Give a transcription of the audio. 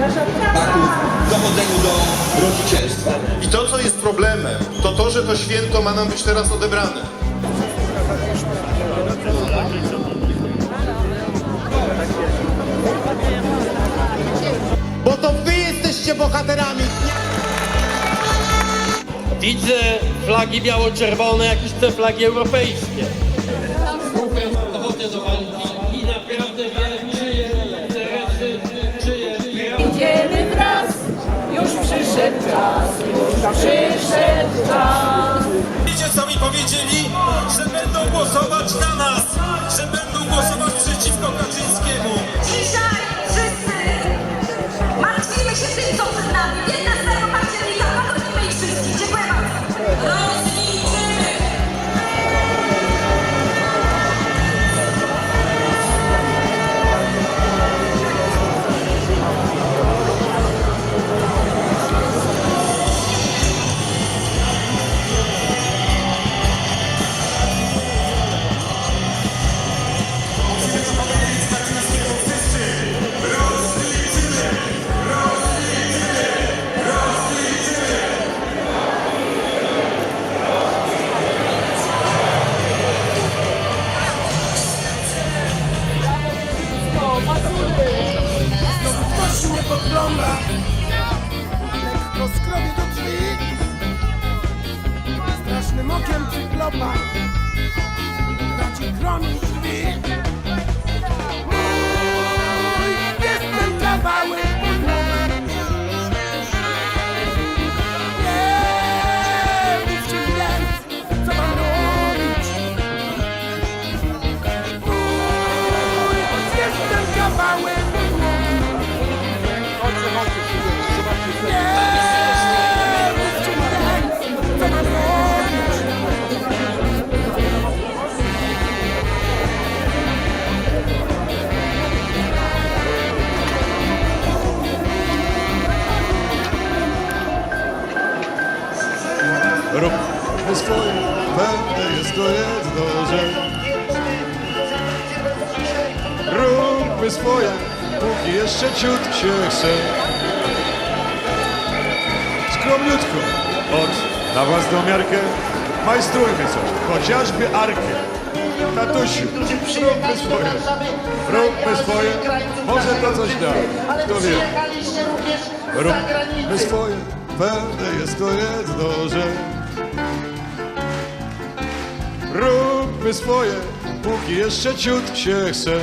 taków w dochodzeniu do rodzicielstwa. I to, co jest problemem, to to, że to święto ma nam być teraz odebrane. Bo to wy jesteście bohaterami. Widzę flagi biało-czerwone, jakieś te flagi europejskie. Dochodzę do walki przyszedł czas, sami powiedzieli, że będą głosować na nas, Podgląda. Lekko skrobię do drzwi. Strasznym okiem przyklopa. Braci chroni drzwi. Róbmy swoje, pewne jest to jedno, że Róbmy swoje, póki jeszcze ciut się chce. Skromniutko, od na własną miarkę Majstrujmy coś, chociażby arkę. Tatusiu, róbmy swoje, róbmy swoje Może to coś da, kto wie. Róbmy swoje, pewne jest to jedno, że Róbmy swoje, póki jeszcze ciut się chce